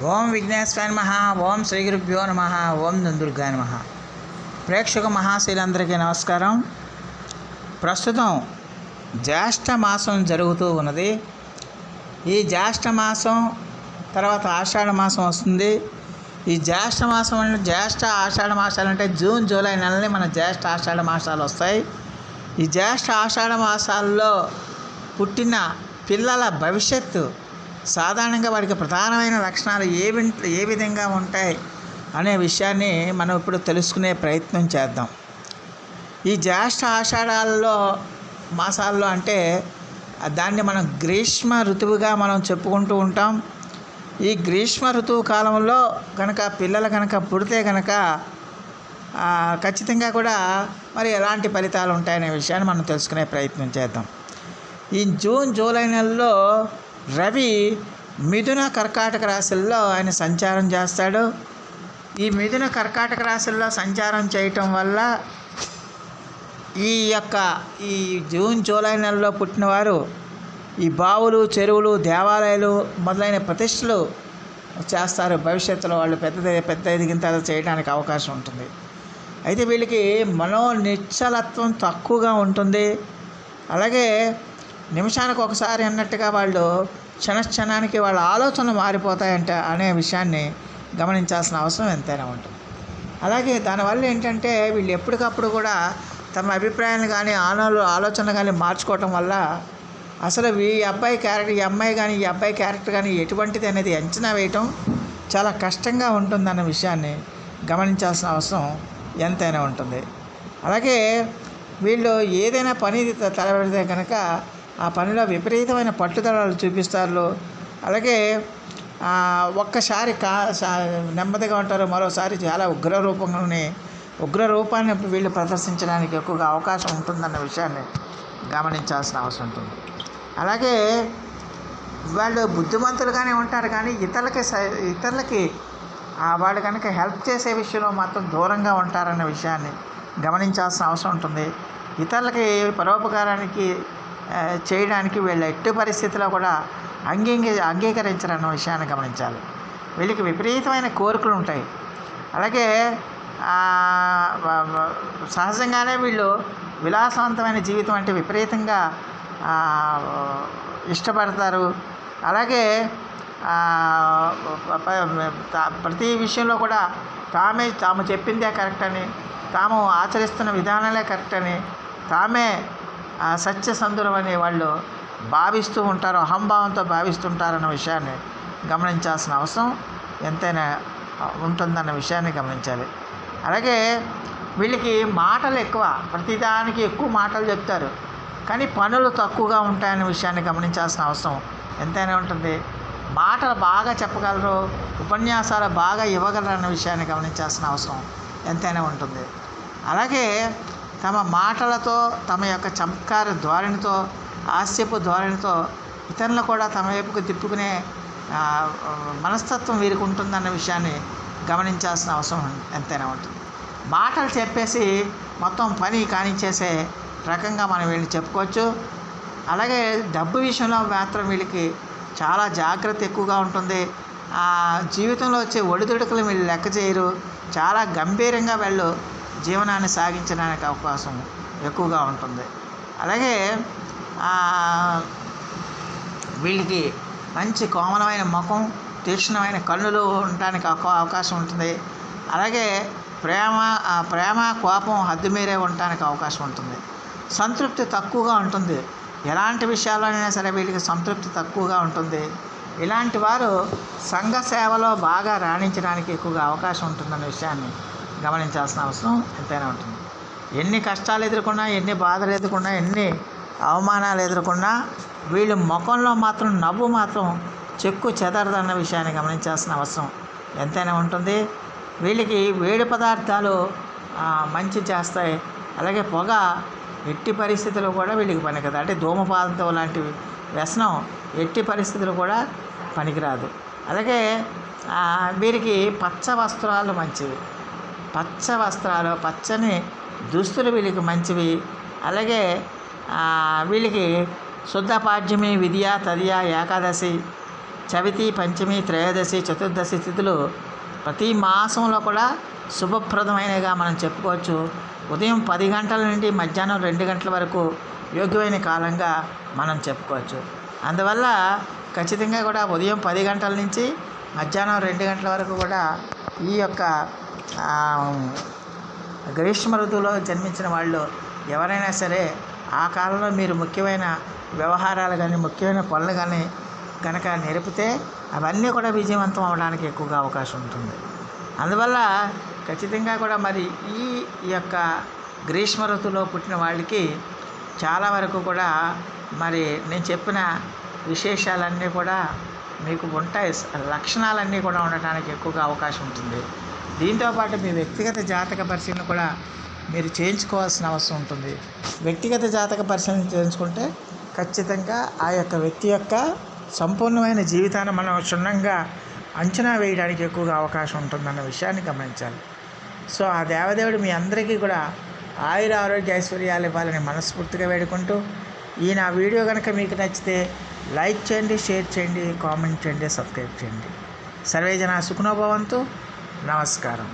ఓం విఘ్నేశ్వర నమ ఓం శ్రీ గురుభ్యో నమ ఓం దుందుర్గా నమ. ప్రేక్షక మహాశీలందరికీ నమస్కారం. ప్రస్తుతం జ్యేష్ఠ మాసం జరుగుతూ ఉన్నది. ఈ జ్యేష్ఠ మాసం తర్వాత ఆషాఢ మాసం వస్తుంది. ఈ జ్యేష్ఠ మాసం అంటే జ్యేష్ఠ ఆషాఢ మాసాలు అంటే జూన్ జూలై నెలనే మన జ్యేష్ఠ ఆషాఢ మాసాలు వస్తాయి. ఈ జ్యేష్ఠ ఆషాఢ మాసాల్లో పుట్టిన పిల్లల భవిష్యత్తు సాధారణంగా వారికి ప్రధానమైన లక్షణాలు ఏ ఏ విధంగా ఉంటాయి అనే విషయాన్ని మనం ఇప్పుడు తెలుసుకునే ప్రయత్నం చేద్దాం. ఈ జ్యేష్ఠ ఆషాఢాల్లో మాసాల్లో అంటే దాన్ని మనం గ్రీష్మ ఋతువుగా మనం చెప్పుకుంటూ ఉంటాం. ఈ గ్రీష్మ ఋతువు కాలంలో కనుక పిల్లలు కనుక పుడితే కనుక ఖచ్చితంగా కూడా మరి ఎలాంటి ఫలితాలు ఉంటాయనే విషయాన్ని మనం తెలుసుకునే ప్రయత్నం చేద్దాం. ఈ జూన్ జూలై నెలలో రవి మిథున కర్కాటక రాశుల్లో ఆయన సంచారం చేస్తాడు. ఈ మిథున కర్కాటక రాశుల్లో సంచారం చేయటం వల్ల ఈ యొక్క ఈ జూన్ జూలై నెలలో పుట్టినవారు ఈ బావులు చెరువులు దేవాలయాలు మొదలైన ప్రతిష్టలు చేస్తారు. భవిష్యత్తులో వాళ్ళు పెద్ద పెద్ద ఎదిగిన తర్వాత చేయడానికి అవకాశం ఉంటుంది. అయితే వీళ్ళకి మనో నిశ్చలత్వం తక్కువగా ఉంటుంది. అలాగే నిమిషానికి ఒకసారి అన్నట్టుగా వాళ్ళు క్షణక్షణానికి వాళ్ళ ఆలోచనలు మారిపోతాయంట అనే విషయాన్ని గమనించాల్సిన అవసరం ఎంతైనా ఉంటుంది. అలాగే దానివల్ల ఏంటంటే వీళ్ళు ఎప్పటికప్పుడు కూడా తమ అభిప్రాయాలు కానీ ఆనలు ఆలోచనలు కానీ మార్చుకోవటం వల్ల అసలు ఈ అబ్బాయి క్యారెక్టర్ ఈ అమ్మాయి కానీ ఈ అబ్బాయి క్యారెక్టర్ కానీ ఎటువంటిది అనేది అంచనా వేయటం చాలా కష్టంగా ఉంటుందన్న విషయాన్ని గమనించాల్సిన అవసరం ఎంతైనా ఉంటుంది. అలాగే వీళ్ళు ఏదైనా పని తలబెడితే కనుక ఆ పనిలో విపరీతమైన పట్టుదలలు చూపిస్తారు. అలాగే ఒక్కసారి కా నెమ్మదిగా ఉంటారు మరోసారి చాలా ఉగ్ర రూపంలోనే ఉగ్ర రూపాన్ని వీళ్ళు ప్రదర్శించడానికి ఎక్కువగా అవకాశం ఉంటుందన్న విషయాన్ని గమనించాల్సిన అవసరం ఉంటుంది. అలాగే వాళ్ళు బుద్ధిమంతులుగానే ఉంటారు కానీ ఇతరులకి స- ఇతరులకి వాళ్ళు కనుక హెల్ప్ చేసే విషయంలో మాత్రం దూరంగా ఉంటారన్న విషయాన్ని గమనించాల్సిన అవసరం ఉంటుంది. ఇతరులకి పరోపకారానికి చేయడానికి వీళ్ళ ఎట్టి పరిస్థితిలో కూడా అంగీక అంగీకరించరన్న విషయాన్ని గమనించాలి. వీళ్ళకి విపరీతమైన కోరికలు ఉంటాయి. అలాగే సహజంగానే వీళ్ళు విలాసవంతమైన జీవితం అంటే విపరీతంగా ఇష్టపడతారు. అలాగే ప్రతి విషయంలో కూడా తామే తాము చెప్పిందే కరెక్ట్ అని తాము ఆచరిస్తున్న విధానాలే కరెక్ట్ అని తామే ఆ, సత్యసంధురం అనే వాళ్ళు భావిస్తూ ఉంటారు అహంభావంతో భావిస్తుంటారన్న విషయాన్ని గమనించాల్సిన అవసరం ఎంతైనా ఉంటుందన్న విషయాన్ని గమనించాలి. అలాగే వీళ్ళకి మాటలు ఎక్కువ ప్రతిదానికి ఎక్కువ మాటలు చెప్తారు. కానీ పనులు తక్కువగా ఉంటాయనే విషయాన్ని గమనించాల్సిన అవసరం ఎంతైనా ఉంటుంది. మాటలు బాగా చెప్పగలరు ఉపన్యాసాలు బాగా ఇవ్వగలరు అన్న విషయాన్ని గమనించాల్సిన అవసరం ఎంతైనా ఉంటుంది. అలాగే తమ మాటలతో తమ యొక్క చమత్కార ధోరణితో హాస్యపు ధోరణితో ఇతరులను కూడా తమ వైపుకు తిప్పుకునే మనస్తత్వం వీరికి ఉంటుందన్న విషయాన్ని గమనించాల్సిన అవసరం ఎంతైనా ఉంటుంది. మాటలు చెప్పేసి మొత్తం పని కానిచ్చేసే రకంగా మనం వీళ్ళని చెప్పుకోవచ్చు. అలాగే డబ్బు విషయంలో మాత్రం వీళ్ళకి చాలా జాగ్రత్త ఎక్కువగా ఉంటుంది. జీవితంలో వచ్చే ఒడిదుడుకులు వీళ్ళు లెక్క చేయరు. చాలా గంభీరంగా వీళ్ళు జీవనాన్ని సాగించడానికి అవకాశం ఎక్కువగా ఉంటుంది. అలాగే వీళ్ళకి మంచి కోమలమైన ముఖం తీక్షణమైన కన్నులు ఉండడానికి అవకాశం ఉంటుంది. అలాగే ప్రేమ ప్రేమ కోపం హద్దుమీరే ఉండటానికి అవకాశం ఉంటుంది. సంతృప్తి తక్కువగా ఉంటుంది. ఎలాంటి విషయాల్లోనైనా సరే వీళ్ళకి సంతృప్తి తక్కువగా ఉంటుంది. ఇలాంటి వారు సంఘ సేవలో బాగా రాణించడానికి ఎక్కువగా అవకాశం ఉంటుందన్న విషయాన్ని గమనించాల్సిన అవసరం ఎంతైనా ఉంటుంది. ఎన్ని కష్టాలు ఎదుర్కొన్నా ఎన్ని బాధలు ఎదుర్కొన్నా ఎన్ని అవమానాలు ఎదుర్కొన్నా వీళ్ళు ముఖంలో మాత్రం నవ్వు మాత్రం చెక్కు చెదరదన్న విషయాన్ని గమనించాల్సిన అవసరం ఎంతైనా ఉంటుంది. వీళ్ళకి వేడి పదార్థాలు మంచి చేస్తాయి. అలాగే పొగ ఎట్టి పరిస్థితుల్లో కూడా వీళ్ళకి పనికిరాదు. అంటే ధూమపాదంతో లాంటి వ్యసనం ఎట్టి పరిస్థితులు కూడా పనికిరాదు. అలాగే వీరికి పచ్చ వస్త్రాలు మంచివి. పచ్చ వస్త్రాలు పచ్చని దుస్తులు వీళ్ళకి మంచివి. అలాగే వీళ్ళకి శుద్ధ పాడ్యమి విద్య తదియ ఏకాదశి చవితి పంచమి త్రయోదశి చతుర్దశి తిథులు ప్రతి మాసంలో కూడా శుభప్రదమైనగా మనం చెప్పుకోవచ్చు. ఉదయం పది గంటల నుండి మధ్యాహ్నం రెండు గంటల వరకు యోగ్యమైన కాలంగా మనం చెప్పుకోవచ్చు. అందువల్ల ఖచ్చితంగా కూడా ఉదయం పది గంటల నుంచి మధ్యాహ్నం రెండు గంటల వరకు కూడా ఈ యొక్క గ్రీష్మ ఋతువులో జన్మించిన వాళ్ళు ఎవరైనా సరే ఆ కాలంలో మీరు ముఖ్యమైన వ్యవహారాలు కానీ ముఖ్యమైన పనులు కానీ కనుక నేర్పితే అవన్నీ కూడా విజయవంతం అవడానికి ఎక్కువగా అవకాశం ఉంటుంది. అందువల్ల ఖచ్చితంగా కూడా మరి ఈ యొక్క గ్రీష్మ ఋతువులో పుట్టిన వాళ్ళకి చాలా వరకు కూడా మరి నేను చెప్పిన విశేషాలన్నీ కూడా మీకు ఉంటాయి. లక్షణాలన్నీ కూడా ఉండటానికి ఎక్కువగా అవకాశం ఉంటుంది. దీంతోపాటు మీ వ్యక్తిగత జాతక పరిశీలన కూడా మీరు చేయించుకోవాల్సిన అవసరం ఉంటుంది. వ్యక్తిగత జాతక పరిశీలన చేయించుకుంటే ఖచ్చితంగా ఆ యొక్క వ్యక్తి యొక్క సంపూర్ణమైన జీవితాన్ని మనం క్షుణ్ణంగా అంచనా వేయడానికి ఎక్కువగా అవకాశం ఉంటుందన్న విషయాన్ని గమనించాలి. సో ఆ దేవదేవుడు మీ అందరికీ కూడా ఆయుర ఆరోగ్య ఐశ్వర్యాలు ఇవ్వాలని మనస్ఫూర్తిగా వేడుకుంటూ ఈ నా వీడియో కనుక మీకు నచ్చితే లైక్ చేయండి షేర్ చేయండి కామెంట్ చేయండి సబ్స్క్రైబ్ చేయండి. సర్వేజన సుఖనోభవంతు నమస్కారం